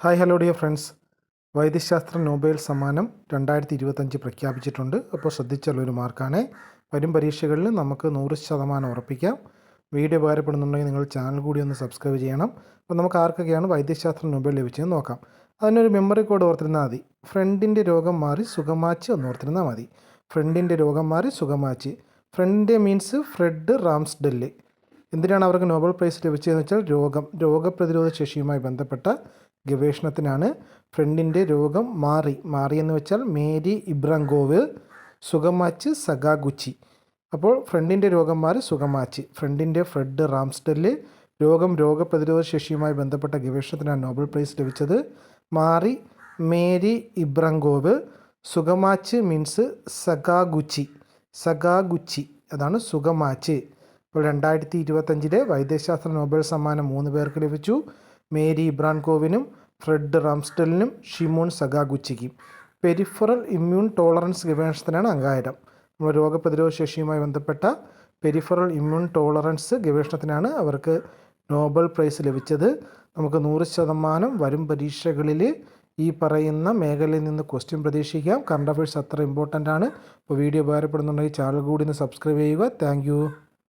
Hi hello dear friends വൈദ്യശാസ്ത്ര Nobel സമ്മാനം രണ്ടായിരത്തി ഇരുപത്തഞ്ച് പ്രഖ്യാപിച്ചിട്ടുണ്ട്. അപ്പോൾ ശ്രദ്ധിച്ചുള്ള ഒരു മാർക്കാണ്. വരും പരീക്ഷകളിൽ നമുക്ക് നൂറ് ശതമാനം ഉറപ്പിക്കാം. വീഡിയോ ഉപകാരപ്പെടുന്നുണ്ടെങ്കിൽ നിങ്ങൾ ചാനൽ കൂടി ഒന്ന് സബ്സ്ക്രൈബ് ചെയ്യണം. അപ്പോൾ നമുക്ക് ആർക്കൊക്കെയാണ് വൈദ്യശാസ്ത്ര നൊബേൽ ലഭിച്ചതെന്ന് നോക്കാം. അതിനൊരു മെമ്മറി കോഡ് ഓർത്തിരുന്നാൽ മതി. ഫ്രണ്ടിന്റെ രോഗം മാറി സുഖമാച്ച് ഒന്ന് ഓർത്തിരുന്നാൽ മതി. ഫ്രണ്ടിന്റെ രോഗം മാറി സുഖമാച്ച്. ഫ്രണ്ടിന്റെ മീൻസ് ഫ്രെഡ് റാംസ്ഡെല്ല്. എന്തിനാണ് അവർക്ക് നോബൽ പ്രൈസ് ലഭിച്ചതെന്ന് വെച്ചാൽ രോഗം രോഗപ്രതിരോധ ശേഷിയുമായി ബന്ധപ്പെട്ട ഗവേഷണത്തിനാണ്. ഫ്രണ്ടിന്റെ രോഗം മാറി മാറി എന്ന് വെച്ചാൽ മേരി ഇബ്രാങ്കോവ് സുഗമാച്ച് സഗാഗുച്ചി. അപ്പോൾ ഫ്രണ്ടിന്റെ രോഗം മാറി സുഗമാച്ച്. ഫ്രണ്ടിന്റെ ഫ്രെഡ് റാംസ്റ്റൽ രോഗം രോഗപ്രതിരോധ ശേഷിയുമായി ബന്ധപ്പെട്ട ഗവേഷണത്തിനാണ് നോബൽ പ്രൈസ് ലഭിച്ചത്. മാറി മേരി ഇബ്രാങ്കോവ് സുഗമാച്ച് മീൻസ് സഗാഗുച്ചി സഗാഗുച്ചി അതാണ് സുഗമാച്ച്. ഇപ്പോൾ രണ്ടായിരത്തി ഇരുപത്തഞ്ചിലെ വൈദ്യശാസ്ത്ര നോബൽ സമ്മാനം മൂന്ന് പേർക്ക് ലഭിച്ചു. മേരി ഇബ്രാൻകോവിനും ഫ്രെഡ് റാംസ്റ്റലിനും ഷിമോൺ സഗാഗുച്ചിക്കും പെരിഫറൽ ഇമ്മ്യൂൺ ടോളറൻസ് ഗവേഷണത്തിനാണ് അംഗായിരം. നമ്മൾ രോഗപ്രതിരോധ ശേഷിയുമായി ബന്ധപ്പെട്ട പെരിഫറൽ ഇമ്മ്യൂൺ ടോളറൻസ് ഗവേഷണത്തിനാണ് അവർക്ക് നോബൽ പ്രൈസ് ലഭിച്ചത്. നമുക്ക് നൂറ് ശതമാനം വരും പരീക്ഷകളിൽ ഈ പറയുന്ന മേഖലയിൽ നിന്ന് ക്വസ്റ്റ്യൻ പ്രതീക്ഷിക്കാം. കറണ്ട് അഫയേഴ്സ് അത്ര ഇമ്പോർട്ടന്റ് ആണ്. അപ്പോൾ വീഡിയോ ഉപകാരപ്പെടുന്നുണ്ടെങ്കിൽ ചാനൽ കൂടി ഒന്ന് സബ്സ്ക്രൈബ് ചെയ്യുക. താങ്ക്